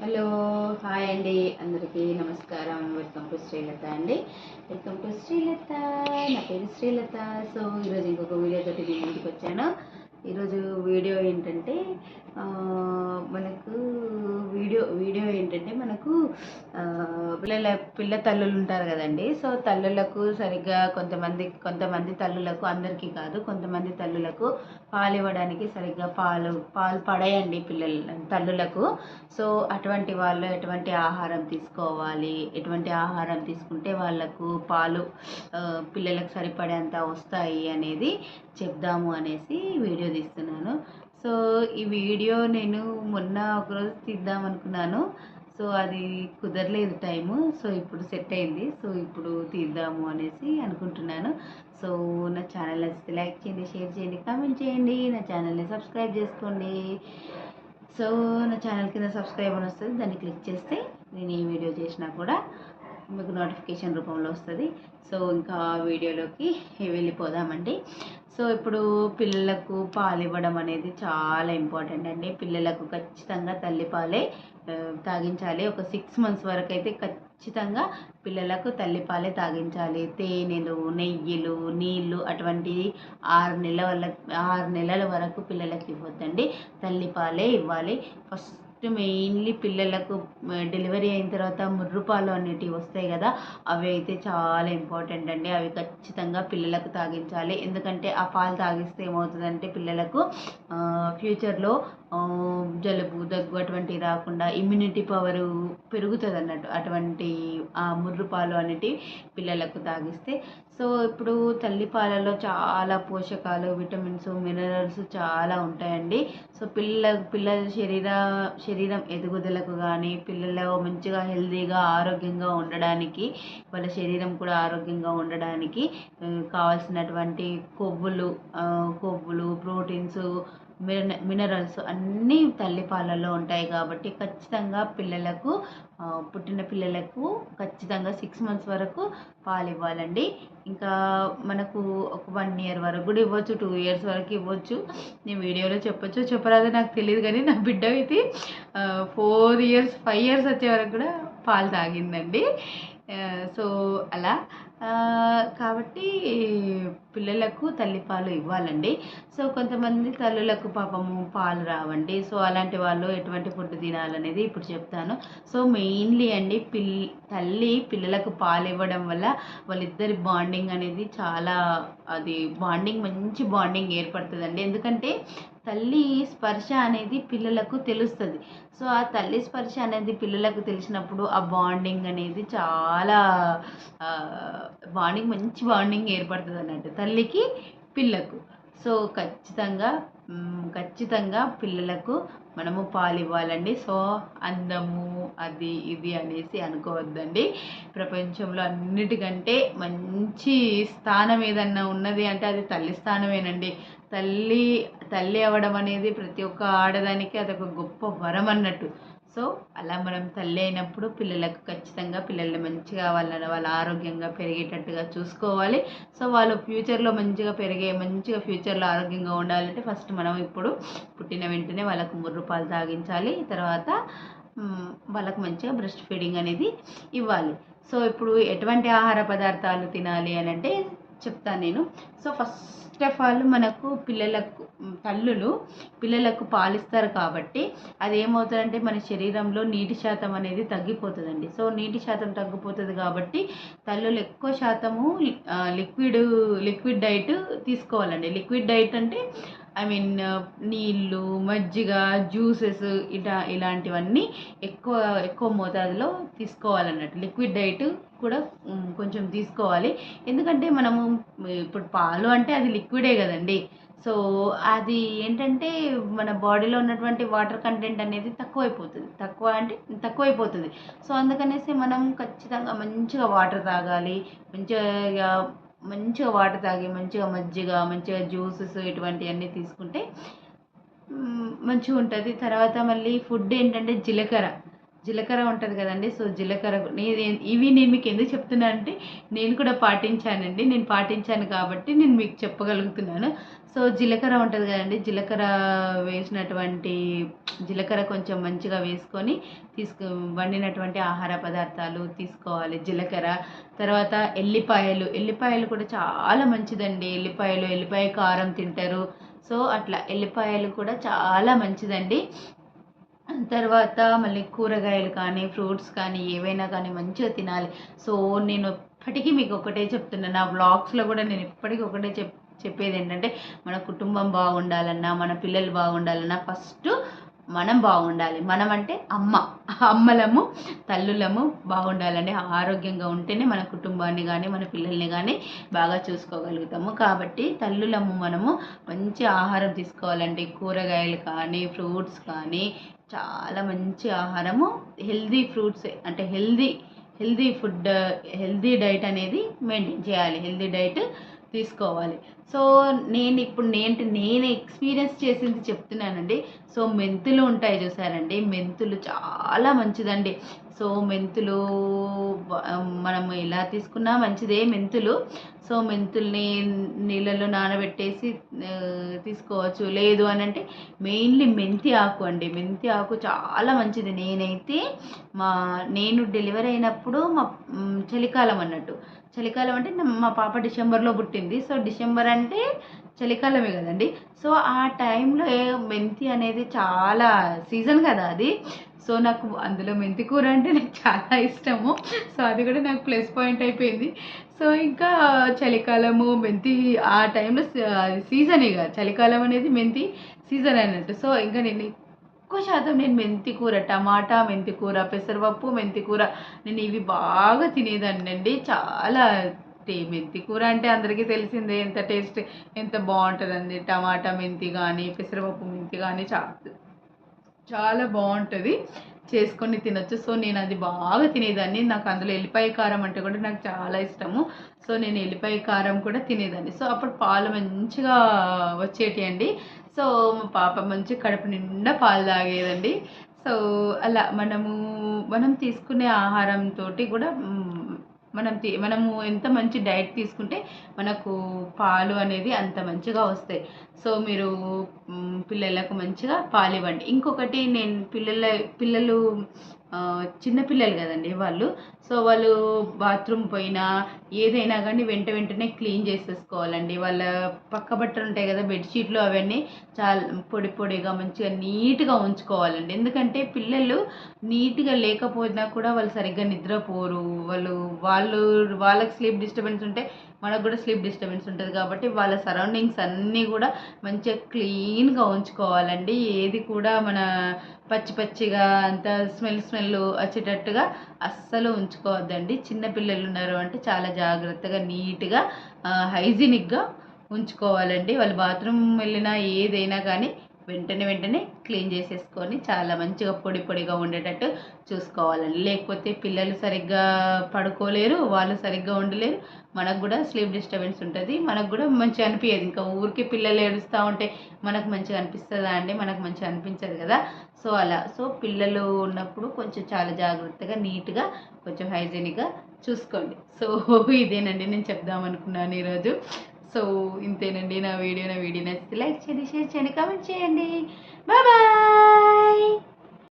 Hello hi అండి. అందరికీ నమస్కారం. వెల్కమ్ టు శ్రీలత అండి. వెల్కమ్ టు శ్రీలత నా పేరు శ్రీలత సో ఈరోజు ఇంకొక వీడియో తోటి వచ్చాను. ఈరోజు వీడియో ఏంటంటే మనకు వీడియో వీడియో ఏంటంటే మనకు పిల్లల పిల్ల తల్లులు ఉంటారు కదండి. సో తల్లులకు సరిగ్గా కొంతమంది కొంతమంది తల్లులకు అందరికీ కాదు కొంతమంది తల్లులకు పాలు ఇవ్వడానికి సరిగ్గా పాలు పాలు పడేయండి పిల్లల తల్లులకు. సో అటువంటి వాళ్ళు ఎటువంటి ఆహారం తీసుకోవాలి ఎటువంటి ఆహారం తీసుకుంటే వాళ్ళకు పాలు పిల్లలకు సరిపడేంత వస్తాయి అనేది చెప్దాము అనేసి వీడియో తీస్తున్నాను. సో ఈ వీడియో నేను మొన్న ఒకరోజు తీద్దాం అనుకున్నాను. సో అది కుదరలేదు టైము. సో ఇప్పుడు సెట్ అయింది. సో ఇప్పుడు తీద్దాము అనేసి అనుకుంటున్నాను. సో నా ఛానల్ నచ్చితే లైక్ చేయండి షేర్ చేయండి కామెంట్ చేయండి. నా ఛానల్ని సబ్స్క్రైబ్ చేసుకోండి. సో నా ఛానల్ కింద సబ్స్క్రైబ్ అని వస్తుంది. దాన్ని క్లిక్ చేస్తే నేను ఏ వీడియో చేసినా కూడా మీకు నోటిఫికేషన్ రూపంలో వస్తుంది. సో ఇంకా వీడియోలోకి వెళ్ళిపోదామండి. సో ఇప్పుడు పిల్లలకు పాలు ఇవ్వడం అనేది చాలా ఇంపార్టెంట్ అండి. పిల్లలకు ఖచ్చితంగా తల్లిపాలే తాగించాలి. ఒక సిక్స్ మంత్స్ వరకు అయితే ఖచ్చితంగా పిల్లలకు తల్లిపాలే తాగించాలి. తేనెలు నెయ్యిలు నీళ్ళు అటువంటి ఆరు నెలల వల్ల ఆరు నెలల వరకు పిల్లలకి ఇవ్వద్దండి. తల్లిపాలే ఇవ్వాలి. ఫస్ట్ మెయిన్లీ పిల్లలకు డెలివరీ అయిన తర్వాత ముర్రుపాలు అనేటివి వస్తాయి కదా అవి అయితే చాలా ఇంపార్టెంట్ అండి. అవి ఖచ్చితంగా పిల్లలకు తాగించాలి. ఎందుకంటే ఆ పాలు తాగిస్తే ఏమవుతుందంటే పిల్లలకు ఫ్యూచర్లో జలుబు దగ్గు అటువంటివి రాకుండా ఇమ్యూనిటీ పవర్ పెరుగుతుంది అన్నట్టు అటువంటి ఆ ముర్రు పాలు అనేటివి పిల్లలకు తాగిస్తే సో ఇప్పుడు తల్లిపాలలో చాలా పోషకాలు విటమిన్స్ మినరల్స్ చాలా ఉంటాయండి. సో పిల్ల పిల్లల శరీర శరీరం ఎదుగుదలకు కానీ పిల్లలు మంచిగా హెల్తీగా ఆరోగ్యంగా ఉండడానికి వాళ్ళ శరీరం కూడా ఆరోగ్యంగా ఉండడానికి కావాల్సినటువంటి కొవ్వులు కొవ్వులు ప్రోటీన్స్ మిన మినరల్స్ అన్నీ తల్లిపాలలో ఉంటాయి కాబట్టి ఖచ్చితంగా పిల్లలకు పుట్టిన పిల్లలకు ఖచ్చితంగా సిక్స్ మంత్స్ వరకు పాలు ఇవ్వాలండి. ఇంకా మనకు ఒక వన్ ఇయర్ వరకు కూడా ఇవ్వచ్చు టూ ఇయర్స్ వరకు ఇవ్వచ్చు. నేను వీడియోలో చెప్పొచ్చు చెప్పరాదో నాకు తెలియదు కానీ నా బిడ్డ అయితే ఫోర్ ఇయర్స్ ఫైవ్ ఇయర్స్ వచ్చే వరకు కూడా పాలు తాగిందండి. సో అలా కాబట్టి పిల్లలకు తల్లిపాలు ఇవ్వాలండి. సో కొంతమంది తల్లులకు పాపము పాలు రావండి. సో అలాంటి వాళ్ళు ఎటువంటి ఫుడ్ తినాలనేది ఇప్పుడు చెప్తాను. సో మెయిన్లీ అండి పిల్ తల్లి పిల్లలకు పాలు ఇవ్వడం వల్ల వాళ్ళిద్దరి బాండింగ్ అనేది చాలా అది బాండింగ్ మంచి బాండింగ్ ఏర్పడుతుందండి. ఎందుకంటే తల్లి స్పర్శ అనేది పిల్లలకు తెలుస్తుంది. సో ఆ తల్లి స్పర్శ అనేది పిల్లలకు తెలిసినప్పుడు ఆ బాండింగ్ అనేది చాలా బాండింగ్ మంచి బాండింగ్ ఏర్పడుతుంది అన్నట్టు తల్లికి పిల్లకు. సో ఖచ్చితంగా ఖచ్చితంగా పిల్లలకు మనము పాలు ఇవ్వాలండి సో అందము అది ఇది అనేసి అనుకోవద్దండి. ప్రపంచంలో అన్నిటికంటే మంచి స్థానం ఏదన్నా ఉన్నది అంటే అది తల్లి స్థానమేనండి. తల్లి తల్లి అవ్వడం అనేది ప్రతి ఒక్క ఆడదానికి అదొక గొప్ప వరం అన్నట్టు సో అలా మనం తల్లి అయినప్పుడు పిల్లలకు ఖచ్చితంగా పిల్లల్ని మంచిగా వాళ్ళ వాళ్ళ ఆరోగ్యంగా పెరిగేటట్టుగా చూసుకోవాలి. సో వాళ్ళు ఫ్యూచర్లో మంచిగా పెరిగే మంచిగా ఫ్యూచర్లో ఆరోగ్యంగా ఉండాలంటే ఫస్ట్ మనం ఇప్పుడు పుట్టిన వెంటనే వాళ్ళకు ముర్రు పాలు తాగించాలి. తర్వాత వాళ్ళకు మంచిగా బ్రెస్ట్ ఫీడింగ్ అనేది ఇవ్వాలి. సో ఇప్పుడు ఎటువంటి ఆహార పదార్థాలు తినాలి అని అంటే చెప్తాను నేను. సో ఫస్ట్ ఆఫ్ ఆల్ మనకు పిల్లలకు తల్లులు పిల్లలకు పాలిస్తారు కాబట్టి అది ఏమవుతుందంటే మన శరీరంలో నీటి శాతం అనేది తగ్గిపోతుందండి. సో నీటి శాతం తగ్గిపోతుంది కాబట్టి తల్లులు ఎక్కువ శాతము లిక్విడ్ లిక్విడ్ డైట్ తీసుకోవాలండి. లిక్విడ్ డైట్ అంటే ఐ మీన్ నీళ్ళు మజ్జిగ జ్యూసెస్ ఇట ఇలాంటివన్నీ ఎక్కువ ఎక్కువ మోతాదులో తీసుకోవాలన్నట్టు. లిక్విడ్ డైట్ కూడా కొంచెం తీసుకోవాలి. ఎందుకంటే మనము ఇప్పుడు పాలు అంటే అది లిక్విడే కదండి. సో అది ఏంటంటే మన బాడీలో ఉన్నటువంటి వాటర్ కంటెంట్ అనేది తక్కువైపోతుంది. తక్కువ అంటే తక్కువైపోతుంది. సో అందుకనేసి మనం ఖచ్చితంగా మంచిగా వాటర్ తాగాలి. మంచిగా మంచిగా వాటర్ తాగి మంచిగా మజ్జిగ మంచిగా జ్యూసెస్ ఇటువంటివన్నీ తీసుకుంటే మంచిగా ఉంటుంది తర్వాత మళ్ళీ ఫుడ్ ఏంటంటే జీలకర్ర. జీలకర్ర ఉంటుంది కదండి సో జీలకర్ర నేను ఇవి నేను మీకు ఎందుకు చెప్తున్నా అంటే నేను కూడా పాటించానండి నేను పాటించాను కాబట్టి నేను మీకు చెప్పగలుగుతున్నాను. సో జీలకర్ర ఉంటుంది కదండి జీలకర్ర వేసినటువంటి జీలకర్ర కొంచెం మంచిగా వేసుకొని తీసుకు వండినటువంటి ఆహార పదార్థాలు తీసుకోవాలి జీలకర్ర. తర్వాత ఎల్లిపాయలు ఎల్లిపాయలు కూడా చాలా మంచిదండి ఎల్లిపాయలు ఎల్లిపాయ కారం తింటారు. సో అట్లా ఎల్లిపాయలు కూడా చాలా మంచిదండి. తర్వాత మళ్ళీ కూరగాయలు కానీ ఫ్రూట్స్ కానీ ఏవైనా కానీ మంచిగా తినాలి. సో నేను ఇప్పటికీ మీకు ఒకటే చెప్తున్నా నా బ్లాగ్స్లో కూడా నేను ఇప్పటికీ ఒకటే చెప్ చెప్పేది ఏంటంటే మన కుటుంబం బాగుండాలన్నా మన పిల్లలు బాగుండాలన్నా ఫస్ట్ మనం బాగుండాలి. మనం అంటే అమ్మ అమ్మలము తల్లులము బాగుండాలండి. ఆరోగ్యంగా ఉంటేనే మన కుటుంబాన్ని కానీ మన పిల్లల్ని కానీ బాగా చూసుకోగలుగుతాము. కాబట్టి తల్లులము మనము మంచి ఆహారం తీసుకోవాలండి కూరగాయలు కానీ ఫ్రూట్స్ కానీ చాలా మంచి ఆహారము. హెల్దీ ఫ్రూట్స్ అంటే healthy healthy food healthy diet అనేది మెయింటైన్ చేయాలి. హెల్దీ డైట్ తీసుకోవాలి. సో నేను ఇప్పుడు నేను నేను ఎక్స్పీరియన్స్ చేసింది చెప్తున్నానండి. సో మెంతులు ఉంటాయి చూసారండి. మెంతులు చాలా మంచిదండి. సో మెంతులు మనం ఎలా తీసుకున్నా మంచిదే మెంతులు. సో మెంతుల్ని నీళ్ళలో నానబెట్టేసి తీసుకోవచ్చు. లేదు అని అంటే మెయిన్లీ మెంతి ఆకు అండి. మెంతి ఆకు చాలా మంచిది. నేనైతే మా నేను డెలివరీ అయినప్పుడు మా చలికాలం అన్నట్టు. చలికాలం అంటే మా పాప డిసెంబర్లో పుట్టింది. సో డిసెంబర్ అంటే చలికాలమే కదండి. సో ఆ టైంలో మెంతి అనేది చాలా సీజన్ కదా అది. సో నాకు అందులో మెంతి కూర అంటే నాకు చాలా ఇష్టము. సో అది కూడా నాకు ప్లస్ పాయింట్ అయిపోయింది. సో ఇంకా చలికాలము మెంతి ఆ టైంలో సీజన్ ఇక. చలికాలం అనేది మెంతి సీజన్ అన్నట్టు. సో ఇంకా నేను ఎక్కువ శాతం నేను మెంతి కూర టమాటా మెంతి కూర పెసరపప్పు మెంతి కూర నేను ఇవి బాగా తినేదాన్ని అండి చాలా టే మెంతి కూర అంటే అందరికీ తెలిసిందే ఎంత టేస్ట్ ఎంత బాగుంటుందండి. టమాటా మెంతి కానీ పెసరపప్పు మెంతి కానీ చాలా చాలా బాగుంటుంది. చేసుకొని తినొచ్చు. సో నేను అది బాగా తినేదాన్ని. నాకు అందులో ఎల్లిపాయ కారం అంటే కూడా నాకు చాలా ఇష్టము. సో నేను ఎల్లిపాయ కారం కూడా తినేదాన్ని. సో అప్పుడు పాలు మంచిగా వచ్చేటి అండి. సో మా పాప మంచి కడుపు నిండా పాలు తాగేదండి. సో అలా మనము మనం తీసుకునే ఆహారంతో కూడా మనం మనము ఎంత మంచి డైట్ తీసుకుంటే మనకు పాలు అనేది అంత మంచిగా వస్తాయి. సో మీరు పిల్లలకు మంచిగా పాలు ఇవ్వండి ఇంకొకటి నేను పిల్లల పిల్లలు చిన్నపిల్లలు కదండి వాళ్ళు. సో వాళ్ళు బాత్రూమ్ పోయినా ఏదైనా కానీ వెంట వెంటనే క్లీన్ చేసేసుకోవాలండి. వాళ్ళ పక్క బట్టలు ఉంటాయి కదా బెడ్షీట్లు అవన్నీ చాలా పొడి పొడిగా మంచిగా నీట్గా ఉంచుకోవాలండి. ఎందుకంటే పిల్లలు నీట్గా లేకపోయినా కూడా వాళ్ళు సరిగ్గా నిద్రపోరు. వాళ్ళు వాళ్ళు వాళ్ళకి స్లీప్ డిస్టర్బెన్స్ ఉంటే మనకు కూడా స్లీప్ డిస్టర్బెన్స్ ఉంటుంది కాబట్టి వాళ్ళ సరౌండింగ్స్ అన్నీ కూడా మంచిగా క్లీన్గా ఉంచుకోవాలండి. ఏది కూడా మన పచ్చి పచ్చిగా అంత స్మెల్ స్మెల్ వచ్చేటట్టుగా అస్సలు ఉంచుకోవద్దండి. చిన్నపిల్లలు ఉన్నారు అంటే చాలా జాగ్రత్తగా నీట్గా హైజీనిక్గా ఉంచుకోవాలండి. వాళ్ళు బాత్రూమ్ వెళ్ళినా ఏదైనా కానీ వెంటనే వెంటనే క్లీన్ చేసేసుకొని చాలా మంచిగా పొడి పొడిగా ఉండేటట్టు చూసుకోవాలండి. లేకపోతే పిల్లలు సరిగ్గా పడుకోలేరు వాళ్ళు సరిగ్గా ఉండలేరు. మనకు కూడా స్లీప్ డిస్టర్బెన్స్ ఉంటుంది. మనకు కూడా మంచిగా అనిపించదు ఇంకా ఊరికి పిల్లలు ఏడుస్తూ ఉంటే మనకు మంచిగా అనిపిస్తుందా అండి? మనకు మంచిగా అనిపించదు కదా. సో అలా. సో పిల్లలు ఉన్నప్పుడు కొంచెం చాలా జాగ్రత్తగా నీట్గా కొంచెం హైజీనిక్గా చూసుకోండి. సో ఇదేనండి నేను చెప్దామనుకున్నాను ఈరోజు. సో ఇంతేనండి నా వీడియో. నా వీడియో నచ్చితే లైక్ చేయండి షేర్ చేయండి కామెంట్ చేయండి. బాయ్